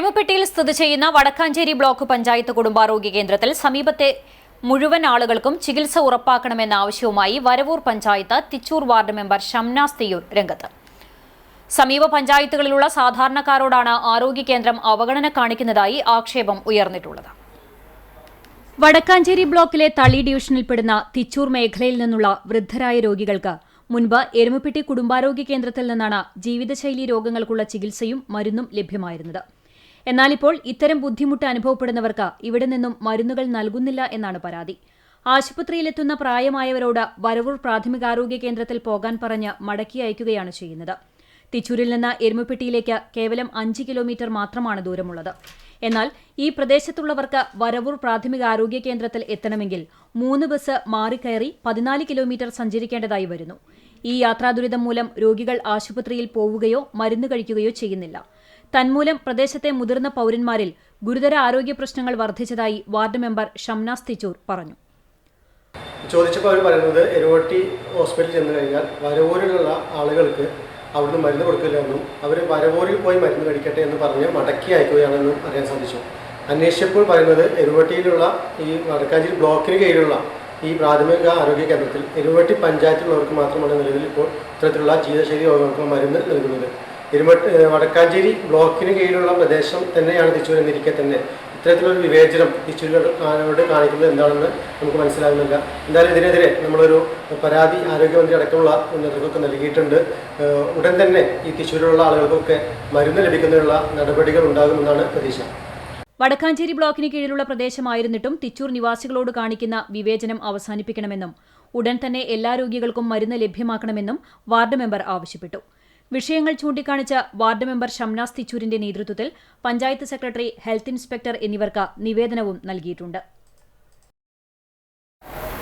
എരുമപ്പെട്ടിയിൽ സ്ഥിതി ചെയ്യുന്ന വടക്കാഞ്ചേരി ബ്ലോക്ക് പഞ്ചായത്ത് കുടുംബാരോഗ്യ കേന്ദ്രത്തിൽ സമീപത്തെ മുഴുവൻ ആളുകൾക്കും ചികിത്സ ഉറപ്പാക്കണമെന്ന ആവശ്യവുമായി വരവൂർ പഞ്ചായത്ത് തിച്ചൂർ വാർഡ് മെമ്പർ ഷംനാസ് തിയൂർ രംഗത്ത്. സമീപ പഞ്ചായത്തുകളിലുള്ള സാധാരണക്കാരോടാണ് ആരോഗ്യ കേന്ദ്രം അവഗണന കാണിക്കുന്നതായി ആക്ഷേപം ഉയർന്നിട്ടുള്ളത്. വടക്കാഞ്ചേരി ബ്ലോക്കിലെ തളി ഡിവിഷനിൽപ്പെടുന്ന തിച്ചൂർ മേഖലയിൽ നിന്നുള്ള വൃദ്ധരായ രോഗികൾക്ക് മുൻപ് എരുമപ്പെട്ടി കുടുംബാരോഗ്യ കേന്ദ്രത്തിൽ നിന്നാണ് ജീവിതശൈലി രോഗങ്ങൾക്കുള്ള ചികിത്സയും മരുന്നും ലഭ്യമായിരുന്നത്. എന്നാൽ ഇപ്പോൾ ഇത്തരം ബുദ്ധിമുട്ട് അനുഭവപ്പെടുന്നവർക്ക് ഇവിടെ നിന്നും മരുന്നുകൾ നൽകുന്നില്ല എന്നാണ് പരാതി. ആശുപത്രിയിലെത്തുന്ന പ്രായമായവരോട് വരവൂർ പ്രാഥമികാരോഗ്യ കേന്ദ്രത്തിൽ പോകാൻ പറഞ്ഞ് മടക്കി അയക്കുകയാണ് ചെയ്യുന്നത്. തിച്ചൂരിൽ നിന്ന് എരുമപ്പെട്ടിയിലേക്ക് കേവലം അഞ്ച് കിലോമീറ്റർ മാത്രമാണ് ദൂരമുള്ളത്. എന്നാൽ ഈ പ്രദേശത്തുള്ളവർക്ക് വരവൂർ പ്രാഥമികാരോഗ്യ കേന്ദ്രത്തിൽ എത്തണമെങ്കിൽ മൂന്ന് ബസ് മാറിക്കയറി പതിനാല് കിലോമീറ്റർ സഞ്ചരിക്കേണ്ടതായി വരുന്നു. ഈ യാത്രാ ദുരിതം മൂലം രോഗികൾ ആശുപത്രിയിൽ പോവുകയോ മരുന്ന് കഴിക്കുകയോ ചെയ്യുന്നില്ല. തന്മൂലം പ്രദേശത്തെ മുതിർന്ന പൌരന്മാരിൽ ഗുരുതര ആരോഗ്യ പ്രശ്നങ്ങൾ വർദ്ധിച്ചതായി വാർഡ് മെമ്പർ ഷംനാസ് തിച്ചൂർ പറഞ്ഞു. ചോദിച്ചപ്പോൾ അവർ പറയുന്നത് എരുവട്ടി ഹോസ്പിറ്റലിൽ ചെന്ന് കഴിഞ്ഞാൽ വരവൂരിലുള്ള ആളുകൾക്ക് അവിടുന്ന് മരുന്ന് കൊടുക്കില്ല എന്നും അവർ വരവൂരിൽ പോയി മരുന്ന് കഴിക്കട്ടെ എന്ന് പറഞ്ഞ് മടക്കി അയക്കുകയാണെന്നും അറിയാൻ സാധിച്ചു. അന്വേഷിച്ചപ്പോൾ പറയുന്നത് എരുവട്ടിയിലുള്ള ഈ വടക്കാഞ്ചേരി ബ്ലോക്കിന് കീഴിലുള്ള ഈ പ്രാഥമിക ആരോഗ്യ കേന്ദ്രത്തിൽ എരുവട്ടി പഞ്ചായത്തിലുള്ളവർക്ക് മാത്രമാണ് നിലവിൽ ഇപ്പോൾ ഇത്തരത്തിലുള്ള ജീവിതശൈലി രോഗങ്ങൾക്ക് മരുന്ന് നൽകുന്നത്. എരുമട്ട് വടക്കാഞ്ചേരി ബ്ലോക്കിന് കീഴിലുള്ള പ്രദേശം തന്നെയാണ് തിച്ചൂർ എന്നിരിക്കെ തന്നെ. ഇത്തരത്തിലൊരു വിവേചനം തിച്ചൂരിനോട് കാണിക്കുന്നത് എന്താണെന്ന് നമുക്ക് മനസ്സിലാകുന്നില്ല. എന്തായാലും ഇതിനെതിരെ നമ്മളൊരു പരാതി ആരോഗ്യമന്ത്രി അടക്കമുള്ള നേതൃത്വമൊക്കെ നൽകിയിട്ടുണ്ട്. ഉടൻ തന്നെ ഈ തിച്ചൂരിലുള്ള ആളുകൾക്കൊക്കെ മരുന്ന് ലഭിക്കുന്നതിനുള്ള നടപടികൾ ഉണ്ടാകുമെന്നാണ് പ്രതീക്ഷ. വടക്കാഞ്ചേരി ബ്ലോക്കിന് കീഴിലുള്ള പ്രദേശമായിരുന്നിട്ടും തിച്ചൂർ നിവാസികളോട് കാണിക്കുന്ന വിവേചനം അവസാനിപ്പിക്കണമെന്നും ഉടൻ തന്നെ എല്ലാ രോഗികൾക്കും മരുന്ന് ലഭ്യമാക്കണമെന്നും വാർഡ് മെമ്പർ ആവശ്യപ്പെട്ടു. വിഷയങ്ങൾ ചൂണ്ടിക്കാണിച്ച് വാർഡ് മെമ്പർ ഷംനാസ് തിച്ചൂരിന്റെ നേതൃത്വത്തിൽ പഞ്ചായത്ത് സെക്രട്ടറി ഹെൽത്ത് ഇൻസ്പെക്ടർ എന്നിവർക്ക് നിവേദനവും നൽകിയിട്ടുണ്ട്.